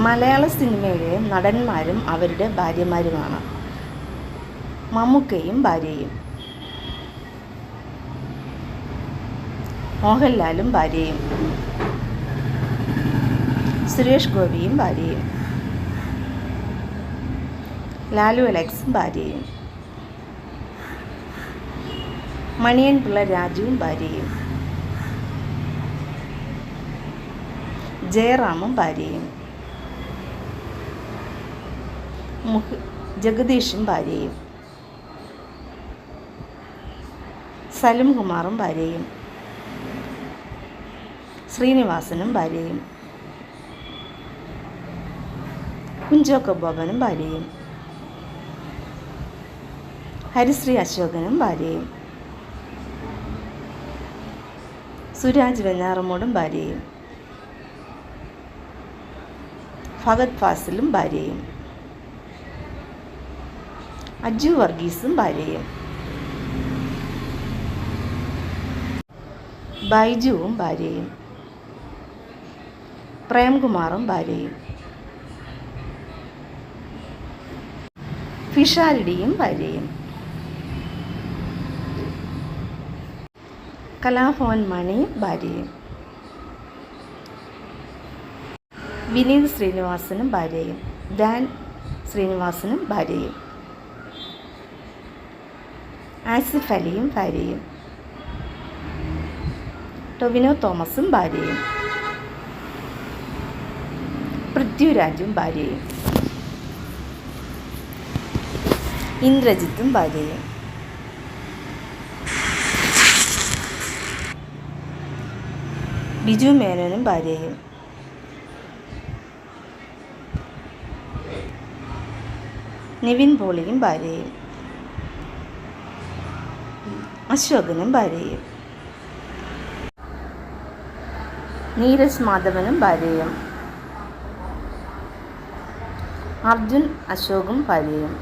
മലയാള സിനിമയിലെ നടന്മാരും അവരുടെ ഭാര്യമാരുമാണ്. മമ്മൂക്കയും ഭാര്യയും. മോഹൻലാലും ഭാര്യയും. സുരേഷ് ഗോപിയും ഭാര്യയും. ലാലു അലക്സും ഭാര്യയും. മണിയൻ പിള്ള രാജുവും ഭാര്യയും. ജയറാമും ഭാര്യയും. ജഗദീഷും ഭാര്യയും. സലിം കുമാറും ഭാര്യയും. ശ്രീനിവാസനും ഭാര്യയും. കുഞ്ചോക്ക ബോബനും ഭാര്യയും. ഹരിശ്രീ അശോകനും ഭാര്യയും. സുരാജ് വെഞ്ഞാറമ്മോടും ഭാര്യയും. ഭഗത് ഫാസിലും ഭാര്യയും. അജു വർഗീസും ഭാര്യയും. ബൈജുവും ഭാര്യയും. പ്രേംകുമാറും ഭാര്യയും. ഫിഷാലിഡിയും ഭാര്യയും. കലാഭവൻ മണിയും ഭാര്യയും. വിനീത് ശ്രീനിവാസനും ഭാര്യയും. ഡാൻ ശ്രീനിവാസനും ഭാര്യയും. ആസിഫ് അലിയും ഭാര്യയും. ടൊവിനോ തോമസും ഭാര്യയും. പൃഥ്വിരാജും ഭാര്യയും. ഇന്ദ്രജിത്തും ഭാര്യയും. ബിജു മേനോനും ഭാര്യയും. നിവിൻ പോളിയും ഭാര്യയും. അശോകനും ഭാര്യയും. നീരജ് മാധവനും ഭാര്യയും. അർജുൻ അശോകും ഭാര്യയും.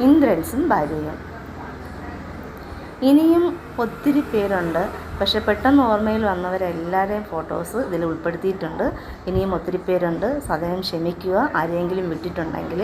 ഇന്ദ്രൻസും ഭാര്യയും. ഇനിയും ഒത്തിരി പേരുണ്ട്. പക്ഷെ പെട്ടെന്ന് ഓർമ്മയിൽ വന്നവരെല്ലാവരെയും ഫോട്ടോസ് ഇതിൽ ഉൾപ്പെടുത്തിയിട്ടുണ്ട്. ഇനിയും ഒത്തിരി പേരുണ്ട്. സദയം ക്ഷമിക്കുക. ആരെങ്കിലും വിട്ടിട്ടുണ്ടെങ്കിൽ